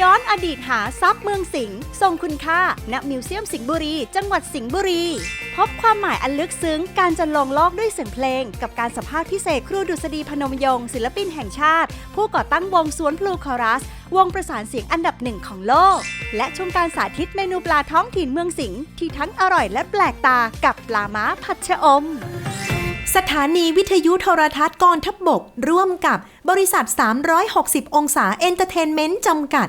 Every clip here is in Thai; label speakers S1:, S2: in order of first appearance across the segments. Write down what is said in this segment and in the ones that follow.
S1: ย้อนอดีตหาทรัพย์เมืองสิงห์ทรงคุณค่า ณ มิวเซียมสิงห์บุรี จังหวัดสิงห์บุรี พบความหมายอันลึกซึ้ง การจะลงโลกด้วยเสียงเพลง กับการสัมภาษณ์พิเศษครูดุษฎีพนมยงค์ศิลปินแห่งชาติ ผู้ก่อตั้งวงสวนพลูคอรัส วงประสานเสียงอันดับหนึ่งของโลก และชมการสาธิตเมนูปลาท้องถิ่นเมืองสิงห์ที่ทั้งอร่อยและแปลกตากับปลาม้าผัดชะอม
S2: สถานีวิทยุโทรทัศน์กองทัพบบก ร่วมกับบริษัท 360 องศาเอนเตอร์เทนเมนต์จำกัด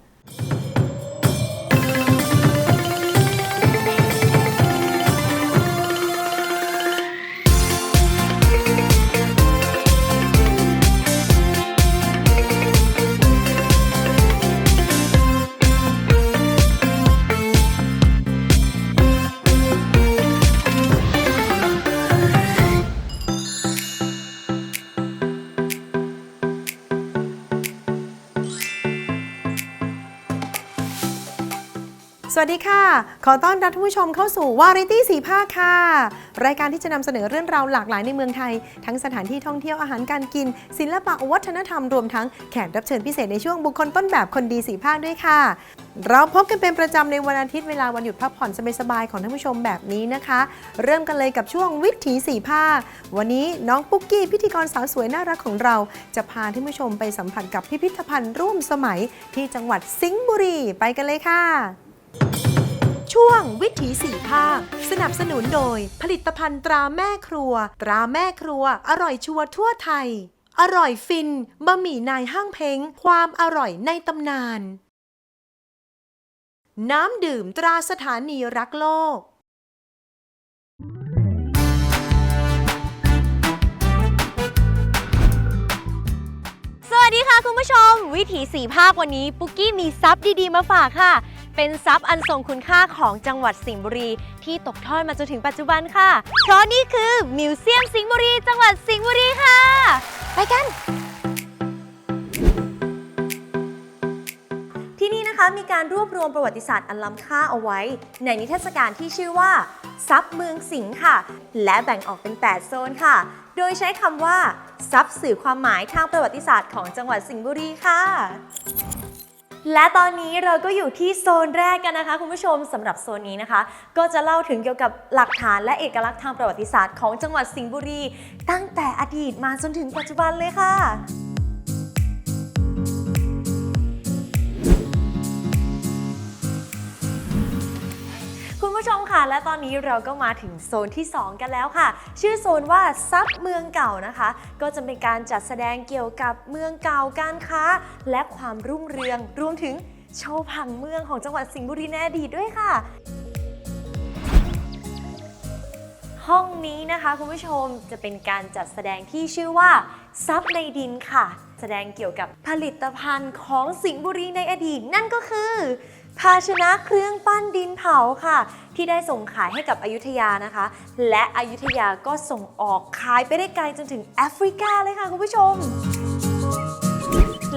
S2: วัสดีค่ะ ขอต้อนรับท่านผู้ชมเข้าสู่วาไรตี้สีภาคค่ะ รายการที่จะนำเสนอเรื่องราวหลากหลายในเมืองไทย ทั้งสถานที่ท่องเที่ยวอาหารการกิน ศิลปะวัฒนธรรมรวมทั้งแขกรับเชิญพิเศษในช่วงบุคคลต้นแบบคนดีสีภาคด้วยค่ะ เราพบกันเป็นประจำในวันอาทิตย์เวลาวันหยุดพักผ่อนสบายๆของท่านผู้ชมแบบนี้นะคะ เริ่มกันเลยกับช่วงวิถีสีภาค วันนี้น้องปุ๊กกี้พิธีกรสาวสวยน่ารักของเรา จะพาท่านผู้ชมไปสัมผัสกับพิพิธภัณฑ์ร่วมสมัยที่จังหวัดสิงห์บุรีไปกันเลยค่ะ ช่วงวิถีสี่ภาค สนับสนุนโดย ผลิตภัณฑ์ตราแม่ครัว ตราแม่ครัว อร่อยชัวร์ทั่วไทย อร่อยฟินบะหมี่นายห้างเพ้ง ความอร่อยในตำนาน น้ำดื่มตราสถานีรักโลก
S3: สวัสดีค่ะคุณผู้ชม วิถีสีภาควันนี้ ปุ๊กกี้มีซับดีๆ มาฝากค่ะ เป็นซับอันทรงคุณค่าของจังหวัดสิงห์บุรี ที่ตกทอดมาจนถึงปัจจุบันค่ะ เพราะนี่คือมิวเซียมสิงห์บุรี จังหวัดสิงห์บุรีค่ะ ไปกันที่นี่นะคะมีการรวบรวมประวัติศาสตร์อันล้ำค่าเอาไว้ ในนิทรรศการที่ชื่อว่าซับเมืองสิงห์ค่ะ และแบ่งออกเป็น 8 โซนค่ะ โดยใช้คำว่าซับสื่อความหมายทางประวัติศาสตร์ของจังหวัดสิงห์บุรีค่ะ และตอนนี้เราก็อยู่ที่โซนแรกกันนะคะคุณผู้ชมสำหรับโซนนี้นะคะ ก็จะเล่าถึงเกี่ยวกับหลักฐานและเอกลักษณ์ทางประวัติศาสตร์ของจังหวัดสิงห์บุรี ตั้งแต่อดีตมาจนถึงปัจจุบันเลยค่ะ และตอนนี้เราก็มาถึงโซนที่ 2 กันแล้วค่ะ ชื่อโซนว่าซับเมืองเก่านะคะ ก็จะเป็นการจัดแสดงเกี่ยวกับเมืองเก่าการค้า และความรุ่งเรือง รวมถึงโชว์ผังเมืองของจังหวัดสิงห์บุรีในอดีตด้วยค่ะห้องนี้นะคะคุณผู้ชมจะเป็นการจัดแสดงที่ชื่อว่าซับในดินค่ะ แสดงเกี่ยวกับผลิตภัณฑ์ของสิงห์บุรีในอดีต นั่นก็คือ ภาชนะเครื่องปั้นดินเผาค่ะ ที่ได้ส่งขายให้กับอยุธยานะคะ และอยุธยาก็ส่งออกขายไปได้ไกลจนถึงแอฟริกาเลยค่ะคุณผู้ชม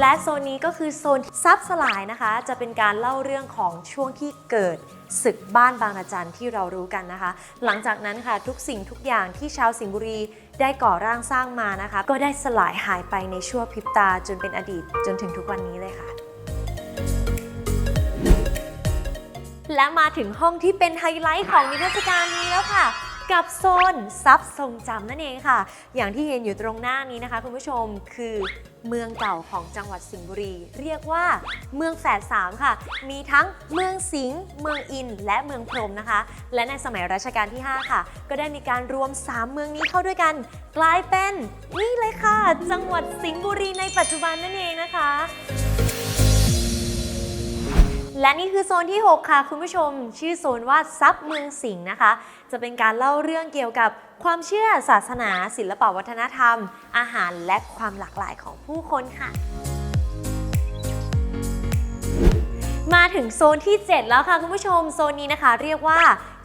S3: และโซนนี้ก็คือโซนซับสลายนะคะ จะเป็นการเล่าเรื่องของช่วงที่เกิดศึกบ้านบางระจันที่เรารู้กันนะคะ หลังจากนั้นค่ะทุกสิ่งทุกอย่างที่ชาวสิงห์บุรีได้ก่อร่างสร้างมานะคะ ก็ได้สลายหายไปในชั่วพริบตาจนเป็นอดีตจนถึงทุกวันนี้เลยค่ะ และมาถึงห้องที่เป็นไฮไลท์ของนิทรรศการนี้แล้วค่ะ กับโซนซับทรงจำนั่นเองค่ะ อย่างที่เห็นอยู่ตรงหน้านี้นะคะ คุณผู้ชมคือเมืองเก่าของจังหวัดสิงห์บุรี เรียกว่าเมืองแฝดสามค่ะ มีทั้งเมืองสิงห์เมืองอิน และเมืองพรมนะคะ และในสมัยรัชกาลที่ 5 ค่ะ ก็ได้มีการรวม 3 เมืองนี้เข้าด้วยกัน กลายเป็นนี่เลยค่ะ จังหวัดสิงห์บุรีในปัจจุบันนั่นเองนะคะ และนี่คือโซนที่ 6 ค่ะ คุณผู้ชม ชื่อโซนว่าซับเมืองสิงห์นะคะ จะเป็นการเล่าเรื่องเกี่ยวกับความเชื่อศาสนา ศิลปวัฒนธรรม อาหารและความหลากหลายของผู้คนค่ะมาถึงโซนที่ 7 แล้วค่ะคุณผู้ชมโซนนี้นะคะ เรียกว่า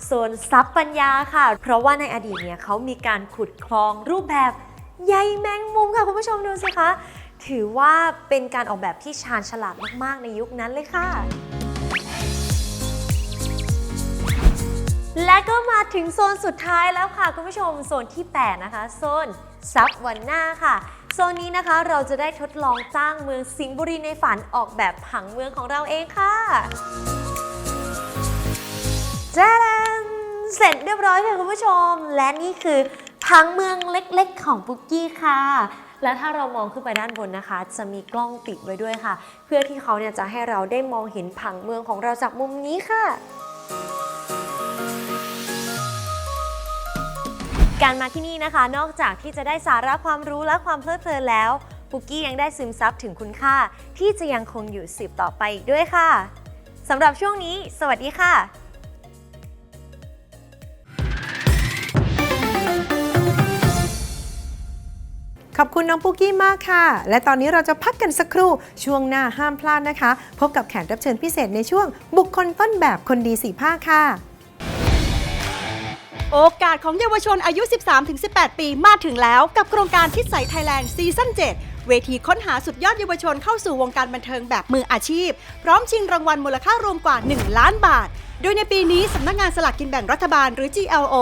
S3: โซนซับปัญญาค่ะ เพราะว่าในอดีตเนี่ยเขามีการขุดคลองรูปแบบใยแมงมุมค่ะคุณผู้ชมดูสิคะ ถือว่าเป็นการออกแบบที่ชาญฉลาดมาก ๆ ในยุคนั้นเลยค่ะ และก็มาถึงโซนสุดท้ายแล้วค่ะคุณผู้ชมโซนที่ 8 นะคะ โซนซับวันหน้าค่ะ โซนนี้นะคะเราจะได้ทดลองจ้างเมืองสิงห์บุรีในฝันออกแบบผังเมืองของเราเองค่ะจ้าดนเสร็จเรียบร้อยค่ะคุณผู้ชม และนี่คือผังเมืองเล็กๆของปุกกี้ค่ะ และถ้าเรามองขึ้นไปด้านบนนะคะ จะมีกล้องติดไว้ด้วยค่ะ เพื่อที่เขาเนี่ยจะให้เราได้มองเห็นผังเมืองของเราจากมุมนี้ค่ะการมาที่นี่นะคะ นอกจากที่จะได้สาระความรู้และความเพลิดเพลินแล้วปุกกี้ยังได้ซึมซับถึงคุณค่า ที่จะยังคงอยู่สืบต่อไปอีกด้วยค่ะสำหรับช่วงนี้ สวัสดีค่ะ
S2: ขอบคุณน้องปุ๊กกี้มากค่ะ และตอนนี้เราจะพักกันสักครู่ ช่วงหน้าห้ามพลาดนะคะ พบกับแขกรับเชิญพิเศษในช่วง บุคคลต้นแบบคนดีสีภาคค่ะ
S1: โอกาสของเยาวชนอายุ 13-18 ปีมาถึงแล้ว กับโครงการทิศใสไทยแลนด์ซีซั่น7 เวทีค้นหาสุดยอดเยาวชนเข้าสู่วงการบันเทิงแบบมืออาชีพ พร้อมชิงรางวัลมูลค่ารวมกว่า 1 ล้านบาท โดยในปีนี้สำนักงานสลากกินแบ่งรัฐบาลหรือ GLO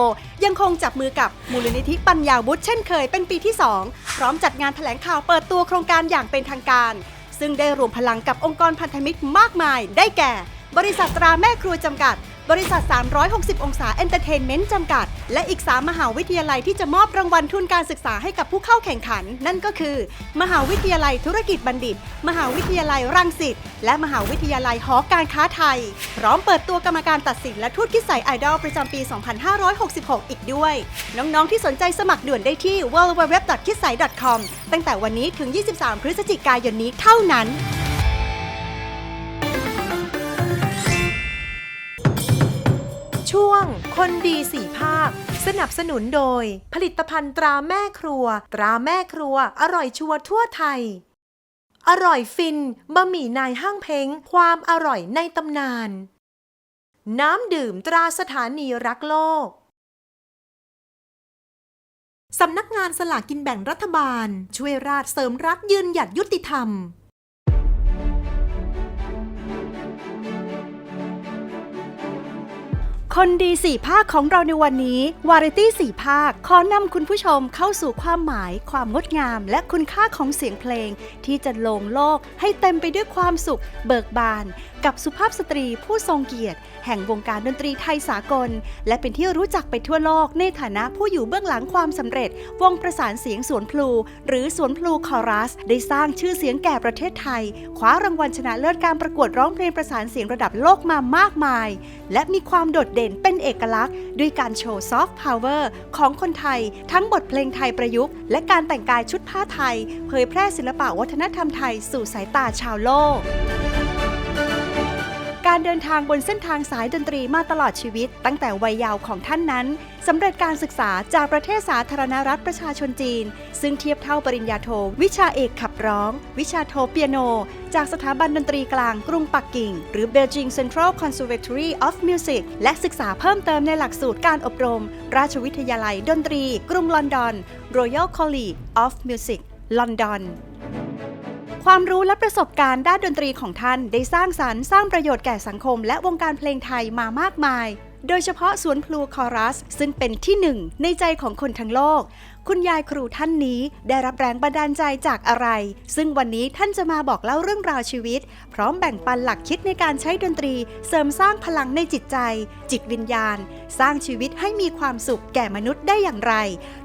S1: ยังคงจับมือกับมูลนิธิปัญญาวุฒิเช่นเคยเป็นปีที่ 2 พร้อมจัดงานแถลงข่าวเปิดตัวโครงการอย่างเป็นทางการ ซึ่งได้รวมพลังกับองค์กรพันธมิตรมากมาย ได้แก่ บริษัทตราแม่ครัวจำกัด บริษัท 360 องศาเอนเตอร์เทนเมนต์จำกัด และอีก 3 มหาวิทยาลัยที่จะมอบรางวัลทุนการศึกษาให้กับผู้เข้าแข่งขัน นั่นก็คือ มหาวิทยาลัยธุรกิจบัณฑิต มหาวิทยาลัยรังสิต และมหาวิทยาลัยหอการค้าไทย พร้อมเปิดตัวกรรมการตัดสินและทูตคิดใสไอดอลประจำปี 2566 อีกด้วย น้องๆ ที่สนใจสมัครด่วนได้ที่ www.kissai.com ตั้งแต่วันนี้ถึง 23 พฤศจิกายนนี้เท่านั้น
S2: ช่วง คนดีสีภาค สนับสนุนโดย ผลิตภัณฑ์ตราแม่ครัว ตราแม่ครัว อร่อยชัวร์ทั่วไทย อร่อยฟินบะหมี่นายห้างเพ้ง ความอร่อยในตำนาน น้ำดื่มตราสถานีรักโลกสำนักงานสลากกินแบ่งรัฐบาล ช่วยราชเสริมรัฐยืนหยัดยุติธรรม
S1: คนดีสี่ภาคของเราในวันนี้ วาไรตี้สี่ภาค ขอนำคุณผู้ชมเข้าสู่ความหมาย ความงดงาม และคุณค่าของเสียงเพลง ที่จะลงโลกให้เต็มไปด้วยความสุข เบิกบาน กับสุภาพสตรีผู้ทรงเกียรติ แห่งวงการดนตรีไทยสากล และเป็นที่รู้จักไปทั่วโลกในฐานะผู้อยู่เบื้องหลังความสำเร็จ วงประสานเสียงสวนพลู หรือสวนพลูคอรัส ได้สร้างชื่อเสียงแก่ประเทศไทย คว้ารางวัลชนะเลิศการประกวดร้องเพลงประสานเสียงระดับโลกมามากมาย และมีความโดดเด่นเป็นเอกลักษณ์ ด้วยการโชว์ซอฟต์พาวเวอร์ของคนไทย ทั้งบทเพลงไทยประยุกต์ และการแต่งกายชุดผ้าไทย เผยแพร่ศิลปะวัฒนธรรมไทยสู่สายตาชาวโลก การเดินทางบนเส้นทางสายดนตรีมาตลอดชีวิต ตั้งแต่วัยเยาว์ของท่านนั้นสำเร็จการศึกษาจากประเทศสาธารณรัฐประชาชนจีน ซึ่งเทียบเท่าปริญญาโท วิชาเอกขับร้อง วิชาโทเปียโน จากสถาบันดนตรีกลางกรุงปักกิ่ง หรือ Beijing Central Conservatory of Music และศึกษาเพิ่มเติมในหลักสูตรการอบรม ราชวิทยาลัยดนตรี กรุงลอนดอน Royal College of Music ลอนดอน ความรู้และประสบการณ์ด้านดนตรีของท่านได้สร้างสรรค์สร้างประโยชน์แก่สังคม และวงการเพลงไทยมามากมาย โดยเฉพาะสวนพลูคอรัส ซึ่งเป็นที่หนึ่งในใจของคนทั้งโลก คุณยายครูท่านนี้ได้รับแรงบันดาลใจจากอะไร ซึ่งวันนี้ท่านจะมาบอกเล่าเรื่องราวชีวิต พร้อมแบ่งปันหลักคิดในการใช้ดนตรี เสริมสร้างพลังในจิตใจ จิตวิญญาณ สร้างชีวิตให้มีความสุขแก่มนุษย์ได้อย่างไร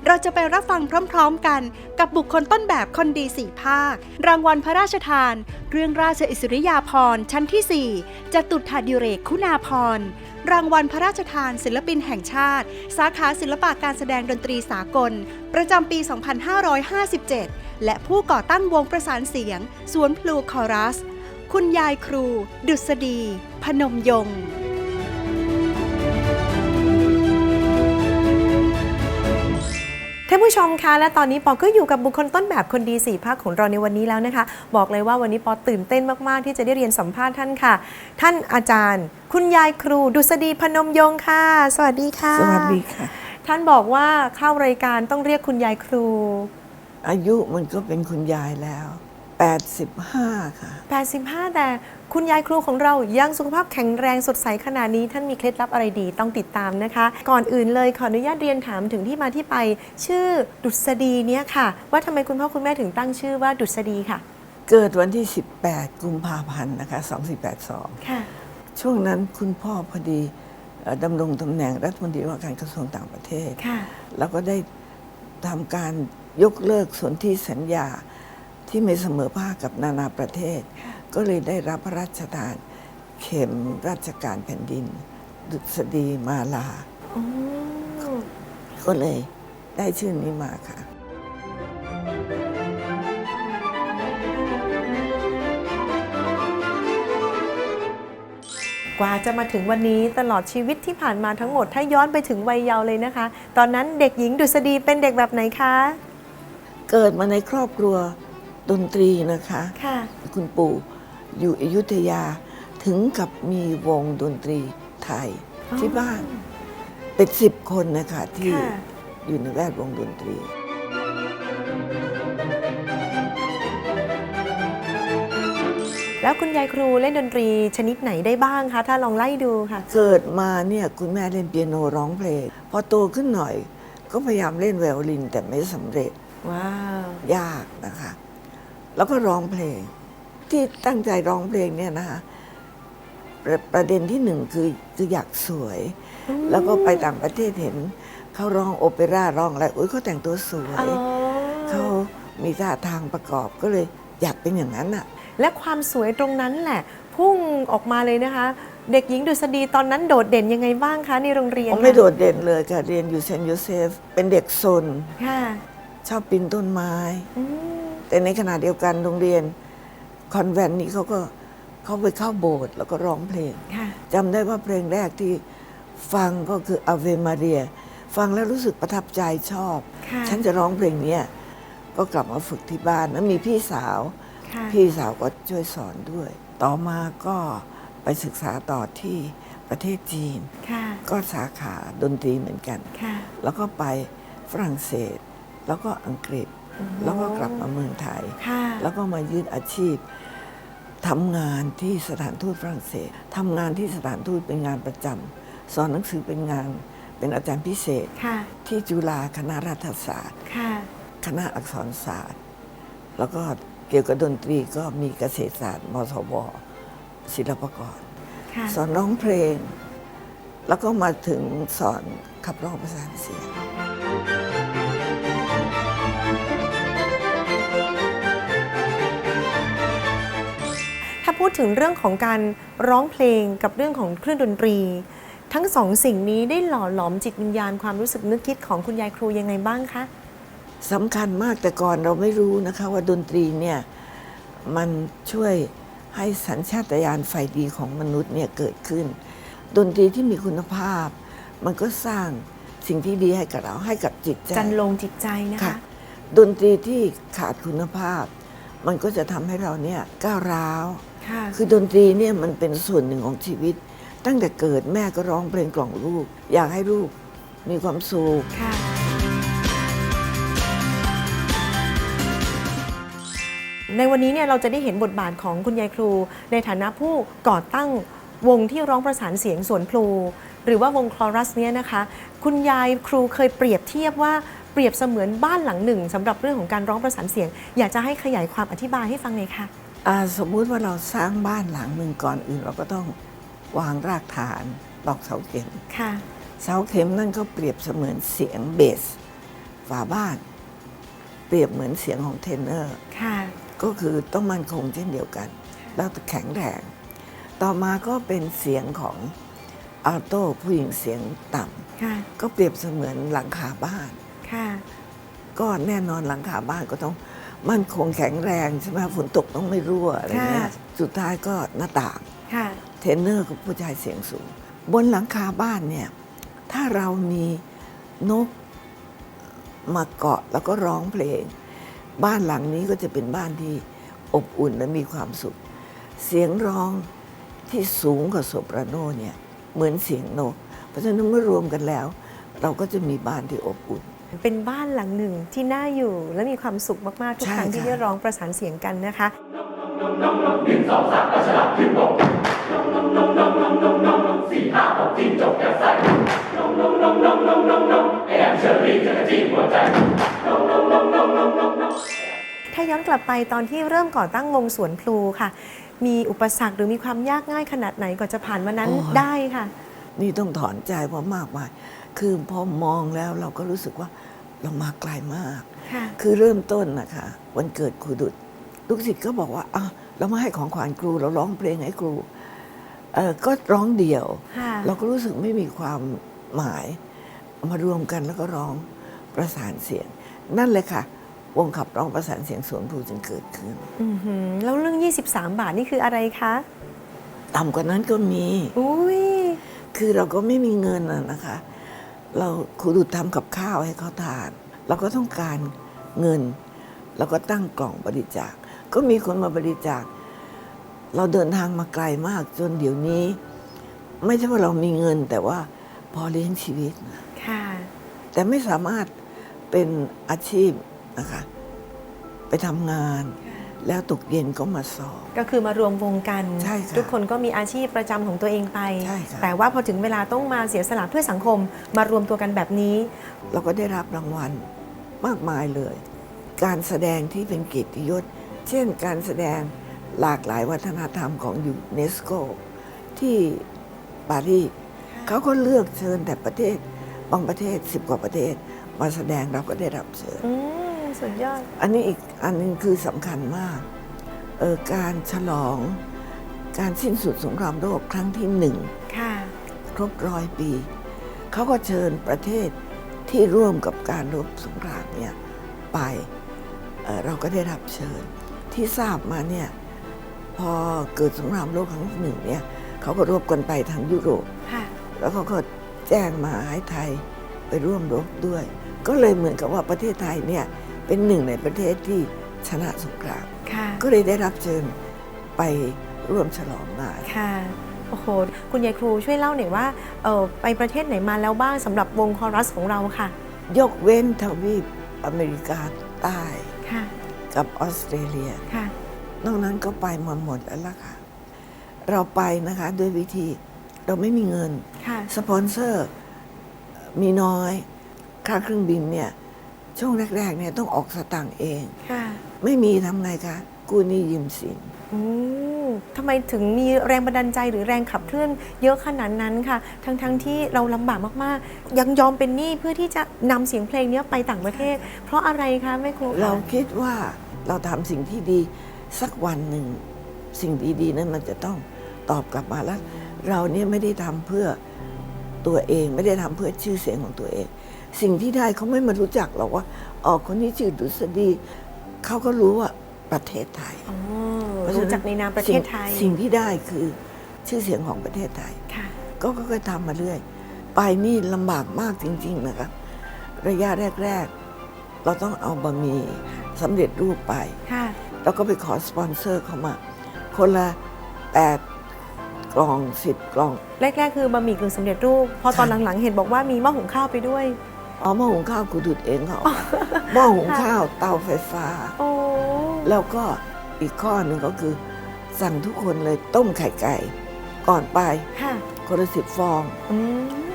S1: เราจะไปรับฟังพร้อมๆกัน กับบุคคลต้นแบบคนดีสี่ภาค รางวัลพระราชทาน เรื่องราชอิสริยาภรณ์ชั้นที่ 4จตุถาดิเรกคุณาภรณ์ รางวัลพระราชทานศิลปินแห่งชาติ สาขาศิลปะการแสดงดนตรีสากล ประจำปี 2557 และผู้ก่อตั้งวงประสานเสียง สวนพลูคอรัส คุณยายครู ดุษฎี พนมยงค์
S2: ท่านผู้ชมคะและตอนนี้ปอก็อยู่กับบุคคลต้นแบบคนดีสี่ภาคของเราในวันนี้แล้วนะคะ บอกเลยว่าวันนี้ปอตื่นเต้นมาก ๆ ที่จะได้เรียนสัมภาษณ์ท่านค่ะ ท่านอาจารย์ คุณยายครู ดุษฎีพนมยงค์ค่ะ สวัสดีค่ะ
S4: สวัสดีค่ะ
S2: ท่านบอกว่าเข้ารายการต้องเรียกคุณยายครู
S4: อายุมันก็เป็นคุณยายแล้ว 85 ค่ะ
S2: 85 แต่ คุณยายครูของเรายังสุขภาพแข็งแรงสดใสขนาดนี้ท่านมีเคล็ดลับอะไรดีต้องติดตามนะคะ ก่อนอื่นเลยขออนุญาตเรียนถามถึงที่มาที่ไป ชื่อดุษฎีเนี่ยค่ะ ว่าทำไมคุณพ่อคุณแม่ถึงตั้งชื่อว่าดุษฎีค่ะ
S4: เกิดวันที่ 18 กุมภาพันธ์นะคะ2482
S2: ค่ะ
S4: ช่วงนั้นคุณพ่อพอดีเอ่อดำรงตำแหน่งรัฐมนตรีว่าการกระทรวงต่างประเทศ
S2: ค่ะ
S4: แล้วก็ได้ทำการยกเลิกสนธิสัญญาที่ไม่เสมอภาคกับนานาประเทศ ก็เลยได้รับพระราชทานเข็มราชการแผ่นดิน ดุษฎีมาลา
S2: อ๋อ
S4: ก็เลยได้ชื่อนี้มาค่ะ
S2: กว่าจะมาถึงวันนี้ตลอดชีวิตที่ผ่านมาทั้งหมด ถ้าย้อนไปถึงวัยเยาว์เลยนะคะ ตอนนั้นเด็กหญิงดุษฎีเป็นเด็กแบบไหนคะ
S4: เกิดมาในครอบครัวดนตรีนะคะ
S2: ค่ะ
S4: คุณปู่ อยู่อยุธยาถึงกับมีวงดนตรีไทย
S2: อ๋อ
S4: ที่บ้าน เป็นสิบคนนะคะที่
S2: ค่ะ
S4: อยู่ในแวดวงดนตรี
S2: แล้วคุณยายครูเล่นดนตรีชนิดไหนได้บ้างคะ ถ้าลองไล่ดูค่ะ
S4: เกิดมาเนี่ยคุณแม่เล่นเปียโนร้องเพลง พอโตขึ้นหน่อย ก็พยายามเล่นไวโอลินแต่ไม่สำเร็จ
S2: ว้าว
S4: ยากนะคะ แล้วก็ร้องเพลง ที่ตั้งใจร้องเพลงเนี่ยนะคะประประเด็นที่หนึ่งคือคืออยากสวย แล้วก็ไปต่างประเทศเห็นเขาร้องโอเปร่าร้องอะไรอุ้ยเขาแต่งตัวสวย
S2: อ๋อ
S4: เขามีท่าทางประกอบก็เลยอยากเป็นอย่างนั้นอะ
S2: และความสวยตรงนั้นแหละ พุ่งออกมาเลยนะคะ เด็กหญิงดุษฎีตอนนั้นโดดเด่นยังไงบ้างคะในโรงเรียน
S4: ผมไม่
S2: ค่ะ
S4: โดดเด่นเลยค่ะเรียนอยู่เซนต์โยเซฟเป็นเด็กซน
S2: ค่ะ
S4: ชอบปีนต้นไม้
S2: อืม
S4: แต่ในขณะเดียวกันโรงเรียน คอนแวนต์นี้เขาก็เขาไปเข้าโบสถ์แล้วก็ร้องเพลง
S2: ค่ะ
S4: จำได้ว่าเพลงแรกที่ฟังก็คือ Ave Maria ฟังแล้วรู้สึกประทับใจชอบ
S2: ค่ะ
S4: ฉันจะร้องเพลงเนี้ยก็กลับมาฝึกที่บ้านแล้วมีพี่สาว
S2: ค่ะ
S4: พี่สาวก็ช่วยสอนด้วย ต่อมาก็ไปศึกษาต่อที่ประเทศจีน
S2: ค่ะ
S4: ก็สาขาดนตรีเหมือนกัน
S2: ค่ะ
S4: แล้วก็ไปฝรั่งเศส แล้วก็อังกฤษ แล้วก็กลับมาเมืองไทย
S2: ค่ะ
S4: แล้วก็มายึดอาชีพ ทำงานที่สถานทูตฝรั่งเศสทำงานที่สถานทูตเป็นงานประจำสอนหนังสือเป็นงานเป็นอาจารย์พิเศษ
S2: ค่ะ
S4: ที่จุฬาคณะรัฐศาสตร์
S2: ค่ะ
S4: คณะอักษรศาสตร์ แล้วก็เกี่ยวกับดนตรีก็มีเกษตรศาสตร์มศวศิลปากร
S2: ค่ะ
S4: สอนร้องเพลง แล้วก็มาถึงสอนขับร้องประสานเสียง
S2: พูดถึงเรื่องของการร้องเพลงกับเรื่องของเครื่องดนตรี ทั้งสองสิ่งนี้ได้หล่อหลอมจิตวิญญาณความรู้สึกนึกคิดของคุณยายครูยังไงบ้างคะ
S4: สำคัญมากแต่ก่อนเราไม่รู้นะคะว่าดนตรีเนี่ยมันช่วยให้สัญชาตญาณไฟดีของมนุษย์เนี่ยเกิดขึ้น ดนตรีที่มีคุณภาพ มันก็สร้างสิ่งที่ดีให้กับเราให้กับจิตใจ
S2: จันลงจิตใจนะ
S4: ค่ะ
S2: คะ
S4: ดนตรีที่ขาดคุณภาพ มันก็จะทำให้เราเนี่ยก้าวร้าว
S2: ค่ะ
S4: คือดนตรีเนี่ยมันเป็นส่วนหนึ่งของชีวิต ตั้งแต่เกิดแม่ก็ร้องเพลงกล่อมลูก อยากให้ลูกมีความสุข
S2: ค่ะในวันนี้เนี่ยเราจะได้เห็นบทบาทของคุณยายครู ในฐานะผู้ก่อตั้งวงที่ร้องประสานเสียงสวนพลู หรือว่าวงคลอรัสเนี่ยนะคะ คุณยายครูเคยเปรียบเทียบว่าเปรียบเสมือนบ้านหลังหนึ่งสำหรับเรื่องของการร้องประสานเสียง อยากจะให้ขยายความอธิบายให้ฟังหน่อยค่ะ
S4: อ่า สมมุติว่าเราสร้างบ้านหลังหนึ่งก่อนอื่น เราก็ต้องวางรากฐานตอกเสาเข็ม
S2: ค่ะ
S4: เสาเข็มนั่นก็เปรียบเสมือนเสียงเบสฝาบ้าน เปรียบเหมือนเสียงของเทนเนอร์
S2: ค่ะ
S4: ก็คือต้องมั่นคงเช่นเดียวกัน แล้วแข็งแรงต่อมาก็เป็นเสียงของอัลโต้ผู้หญิงเสียงต่
S2: ค่ะำ
S4: ก็เปรียบเสมือนหลังคาบ้าน
S2: ค่ะ
S4: ก็แน่นอนหลังคาบ้านก็ต้อง มั่นคงแข็งแรงใช่ไหมฝนตกต้องไม่รั่วอะไรเงี้ย
S2: ค่ะ
S4: สุดท้ายก็หน้าต่าง
S2: ค่ะ
S4: เทรนเนอร์กับผู้ชายเสียงสูง บนหลังคาบ้านเนี่ย ถ้าเรามีนกมาเกาะแล้วก็ร้องเพลง บ้านหลังนี้ก็จะเป็นบ้านที่อบอุ่นและมีความสุข เสียงร้องที่สูงกว่าโซปราโนเนี่ยเหมือนเสียงนก เพราะฉะนั้นเมื่อรวมกันแล้ว เราก็จะมีบ้านที่อบอุ่น
S2: เป็นบ้านหลังหนึ่งที่น่าอยู่และมีความสุขมากๆทุก
S4: ใช่
S2: ครั้งที่
S4: ค่ะ
S2: ได้ร้องประสานเสียงกันนะคะถ้าย้อนกลับไปตอนที่เริ่มก่อตั้งวงสวนพลูค่ะ มีอุปสรรคหรือมีความยากง่ายขนาดไหนก่อนจะผ่านวันนั้น
S4: โอ้ย
S2: ได้ค่ะ
S4: นี่ต้องถอนใจว่ามากมาย คือพอมองแล้วเราก็รู้สึกว่าเรามาไกลมาก
S2: ค่ะ
S4: คือเริ่มต้นนะคะวันเกิดครูดุดลูกศิษย์ก็บอกว่าอะเรามาให้ของขวัญครู เราร้องเพลงให้ครูเออก็ร้องเดี่ยว
S2: ค่ะ
S4: เราก็รู้สึกไม่มีความหมายเอามารวมกันแล้วก็ร้องประสานเสียง นั่นเลยค่ะ วงขับร้องประสานเสียงสวนพลูจึงเกิดขึ้น
S2: อือหือแล้วเรื่อง 23 บาทนี่คืออะไรคะ
S4: ต่ำกว่านั้นก็มี
S2: อุ้ย
S4: คือเราก็ไม่มีเงินน่ะนะคะ เราครูดุดทำกับข้าวให้เขาทาน เราก็ต้องการเงิน เราก็ตั้งกล่องบริจาค ก็มีคนมาบริจาค เราเดินทางมาไกลมากจนเดี๋ยวนี้ ไม่ใช่ว่าเรามีเงินแต่ว่าพอเลี้ยงชีวิตนะ
S2: ค่ะ
S4: แต่ไม่สามารถเป็นอาชีพนะคะ ไปทำงาน แล้วตกเย็นก็มาสอบ
S2: ก็คือมารวมวงกัน
S4: ใช่ค่ะ
S2: ทุกคนก็มีอาชีพประจำของตัวเองไป
S4: ใช่ค่ะ
S2: แต่ว่าพอถึงเวลาต้องมาเสียสละเพื่อสังคม มารวมตัวกันแบบนี้
S4: เราก็ได้รับรางวัลมากมายเลย การแสดงที่เป็นเกียรติยศ เช่นการแสดงหลากหลายวัฒนธรรมของยูเนสโกที่ปารีสเขาก็เลือกเชิญแต่ประเทศ บางประเทศสิบกว่าประเทศ มาแสดงเราก็ได้รับเชิญ
S2: อืม สุดยอด
S4: อันนี้อีกอันหนึงคือสำคัญมากเออการฉลองการสิ้นสุดสงครามโลกครั้งที่หนึ่ง
S2: ค่ะ
S4: ครบร้อยปี เขาก็เชิญประเทศที่ร่วมกับการรบสงครามเนี่ยไปเอ่อเราก็ได้รับเชิญ ที่ทราบมาเนี่ยพอเกิดสงครามโลกครั้งที่หนึ่งเนี่ยเขาก็รบกันไปทางยุโรป
S2: ค่ะ
S4: แล้วเขาก็แจ้งมาให้ไทยไปร่วมรบด้วย ก็เลยเหมือนกับว่าประเทศไทยเนี่ย เป็นหนึ่งในประเทศที่ชนะสงคราม
S2: ค่ะ
S4: ก็เลยได้รับเชิญไปร่วมฉลองงาน
S2: ค่ะ โอ้โห คุณยายครูช่วยเล่าหน่อยว่าเออไปประเทศไหนมาแล้วบ้างสำหรับวงคอรัสของเราค่ะ
S4: ยกเว้นทวีปอเมริกาใต้
S2: ค่ะ
S4: กับออสเตรเลีย
S2: ค่ะ
S4: นอกนั้นก็ไปมาหมดแล้วล่ะค่ะ เราไปนะคะด้วยวิธีเราไม่มีเงิน
S2: ค่ะ
S4: สปอนเซอร์มีน้อย ค่าเครื่องบินเนี่ย ช่วงแรกๆเนี่ยต้องออกสตางค์เอง
S2: ค่ะ
S4: ไม่มีทำไงคะกู้หนี้ยืมสิน
S2: อืมทำไมถึงมีแรงบันดาลใจหรือแรงขับเคลื่อนเยอะขนาดนั้นค่ะ ทั้งๆทที่เราลำบากมากๆ ยังยอมเป็นหนี้เพื่อที่จะนำเสียงเพลงเนี้ยไปต่างประเทศ เพราะอะไรคะแม่ครูคะ
S4: เราคิดว่าเราทำสิ่งที่ดีสักวันหนึ่ง สิ่งดีๆนั้นมันจะต้องตอบกลับมาแล้ว เราเนี่ยไม่ได้ทำเพื่อตัวเอง ไม่ได้ทำเพื่อชื่อเสียงของตัวเอง สิ่งที่ได้เขาไม่มารู้จักหรอกว่าอ๋อคนนี้ชื่อดุษฎีเขาก็รู้ว่าประเทศไทย
S2: อ๋อ
S4: เพราะฉะ
S2: รู้จักในนามประเทศไทย
S4: สิ่งสิ่งที่ได้คือชื่อเสียงของประเทศไทย
S2: ค่ะ
S4: ก็ก็ทำมาเรื่อย ไปนี่ลำบากมากจริง ๆ นะครับระยะแรก ๆ เราต้องเอาบะหมี่สำเร็จรูปไป
S2: ค่ะ
S4: แล้วก็ไปขอสปอนเซอร์เข้ามา คนละแปดกล่องสิบกล่อง
S2: แรก ๆ คือบะหมี่กึ่งสำเร็จรูป พอตอน
S4: ค่ะ
S2: หลัง ๆ เห็นบอกว่ามีหม้อหุงข้าวไปด้วย
S4: เอาหม้อหุงข้าวกูดูดเองเขาเอาหม้อหุงข้าวเตาไฟฟ้า
S2: โอ้
S4: แล้วก็อีกข้อหนึ่งก็คือ สั่งทุกคนเลยต้มไข่ไก่ ก่อนไป
S2: ค่ะ
S4: คนละสิบฟอง
S2: อื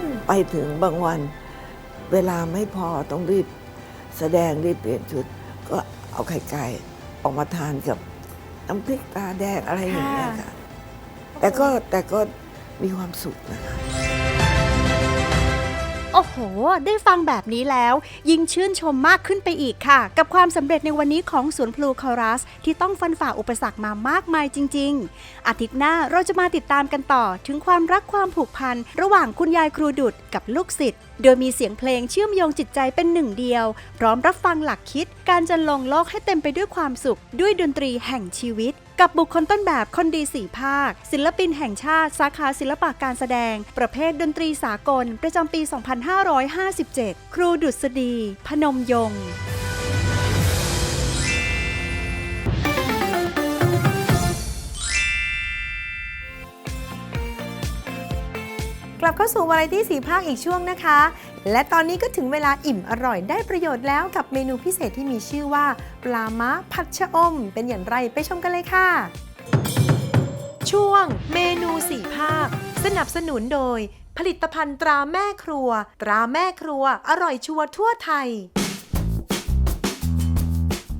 S2: ม
S4: ไปถึงบางวัน เวลาไม่พอต้องรีบ แสดงรีบเปลี่ยนชุด ก็เอาไข่ไก่ออกมาทานกับน้ำพริกตาแดงอะไรอย่างเงี้ยค่ะ แต่ก็แต่ก็มีความสุขนะคะ
S1: โอ้โห ได้ฟังแบบนี้แล้ว ยิ่งชื่นชมมากขึ้นไปอีกค่ะ กับความสำเร็จในวันนี้ของสวนพลูคอรัส ที่ต้องฟันฝ่าอุปสรรคมามากมายจริง ๆ อาทิตย์หน้าเราจะมาติดตามกันต่อถึงความรักความผูกพัน ระหว่างคุณยายครูดุดกับลูกศิษย์โดยมีเสียงเพลงเชื่อมโยงจิตใจเป็นหนึ่งเดียว พร้อมรับฟังหลักคิด การจะลงโลกให้เต็มไปด้วยความสุข ด้วยดนตรีแห่งชีวิต กับบุคคลต้นแบบคนดีสีภาค ศิลปินแห่งชาติสาขาศิลปะการแสดง ประเภทดนตรีสากล ประจำปี 2557 ครูดุษฎี พนมยงค์
S2: กลับเข้าสู่วาไรตี้สีภาคอีกช่วงนะคะ และตอนนี้ก็ถึงเวลาอิ่มอร่อยได้ประโยชน์แล้วกับเมนูพิเศษที่มีชื่อว่า ปลาม้าผัดชะอม เป็นอย่างไรไปชมกันเลยค่ะ ช่วง เมนูสี่ภาค สนับสนุนโดย ผลิตภัณฑ์ตราแม่ครัว ตราแม่ครัว อร่อยชัวร์ทั่วไทย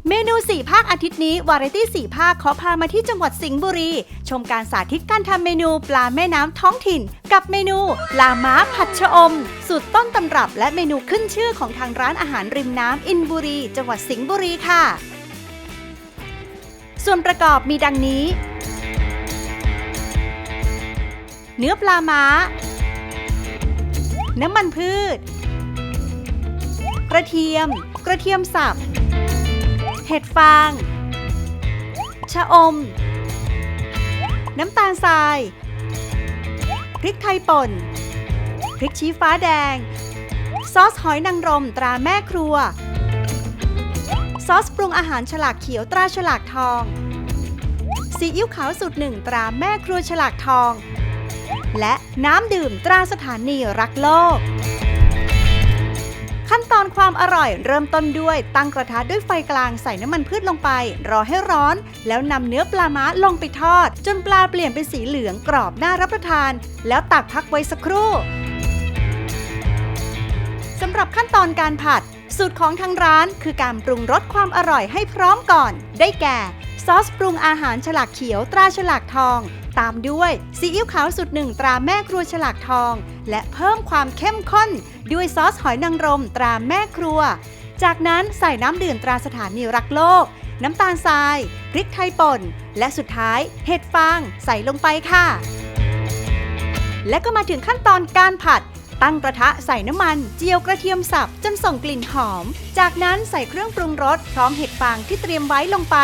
S1: เมนู 4 ภาคอาทิตย์นี้ วาไรตี้ 4 ภาคขอพามาที่จังหวัดสิงห์บุรี ชมการสาธิตการทำเมนูปลาแม่น้ำท้องถิ่น กับเมนูปลาม้าผัดชะอม สูตรต้นตำรับและเมนูขึ้นชื่อของทางร้านอาหารริมน้ำอินบุรี จังหวัดสิงห์บุรีค่ะ ส่วนประกอบมีดังนี้ เนื้อปลาม้า น้ำมันพืช กระเทียม กระเทียมสับ เห็ดฟาง ชะอม น้ำตาลทราย พริกไทยป่น พริกชี้ฟ้าแดง ซอสหอยนางรมตราแม่ครัว ซอสปรุงอาหารฉลากเขียวตราฉลากทอง ซีอิ๊วขาวสูตรหนึ่งตราแม่ครัวฉลากทอง และน้ำดื่มตราสถานีรักโลก ขั้นตอนความอร่อยเริ่มต้นด้วยตั้งกระทะด้วยไฟกลางใส่น้ำมันพืชลงไป รอให้ร้อน แล้วนำเนื้อปลาม้าลงไปทอด จนปลาเปลี่ยนเป็นสีเหลืองกรอบน่ารับประทาน แล้วตักพักไว้สักครู่สำหรับขั้นตอนการผัด สูตรของทางร้านคือการปรุงรสความอร่อยให้พร้อมก่อน ได้แก่ ซอสปรุงอาหารฉลากเขียวตราฉลากทอง ตามด้วยซีอิ๊วขาวสูตรหนึ่งตราแม่ครัวฉลากทอง และเพิ่มความเข้มข้น ด้วยซอสหอยนางรมตราแม่ครัว จากนั้นใส่น้ำดื่มตราสถานีรักโลก น้ำตาลทรายพริกไทยป่น และสุดท้ายเห็ดฟางใส่ลงไปค่ะ และก็มาถึงขั้นตอนการผัดตั้งกระทะใส่น้ำมัน เจียวกระเทียมสับจนส่งกลิ่นหอม จากนั้นใส่เครื่องปรุงรสพร้อมเห็ดฟางที่เตรียมไว้ลงไป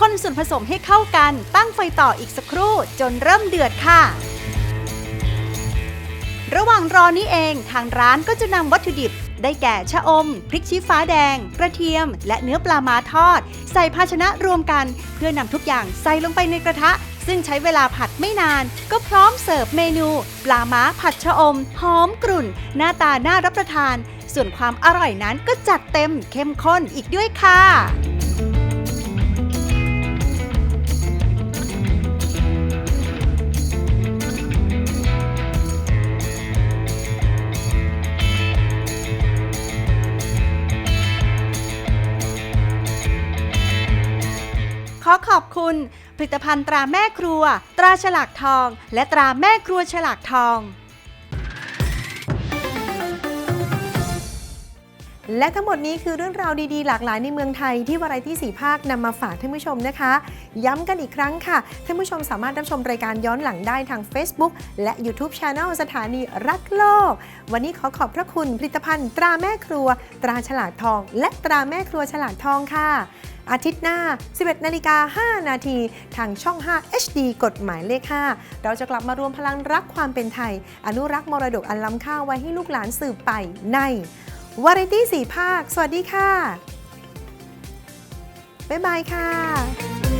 S1: คนส่วนผสมให้เข้ากัน ตั้งไฟต่ออีกสักครู่จนเริ่มเดือดค่ะ ระหว่างรอนี้เองทางร้านก็จะนำวัตถุดิบ ได้แก่ชะอม พริกชี้ฟ้าแดง กระเทียม และเนื้อปลามาทอด ใส่ภาชนะรวมกัน เพื่อนำทุกอย่างใส่ลงไปในกระทะ ซึ่งใช้เวลาผัดไม่นาน ก็พร้อมเสิร์ฟเมนู ปลาม้าผัดชะอม หอมกรุ่น หน้าตาน่ารับประทาน ส่วนความอร่อยนั้นก็จัดเต็มเข้มข้นอีกด้วยค่ะ คุณ ผลิตภัณฑ์ตราแม่ครัว ตราฉลากทอง และตราแม่ครัวฉลากทอง
S2: และทั้งหมดนี้คือเรื่องราวดีๆ หลากหลายในเมืองไทยที่วาไรตี้สีภาคนำมาฝากท่านผู้ชมนะคะ ย้ำกันอีกครั้งค่ะ ท่านผู้ชมสามารถรับชมรายการย้อนหลังได้ทาง Facebook และ YouTube Channel สถานีรักโลก วันนี้ขอขอบพระคุณผลิตภัณฑ์ ตราแม่ครัว ตราฉลากทอง และตราแม่ครัวฉลากทองค่ะ อาทิตย์หน้า 11 นาฬิกา 5 นาที ทางช่อง 5 HD กฎหมายเลข 5 เราจะกลับมารวมพลังรักความเป็นไทย อนุรักษ์มรดกอันล้ำค่าไว้ให้ลูกหลานสืบไปใน วาไรตี้สีภาค สวัสดีค่ะ บ๊ายบายค่ะ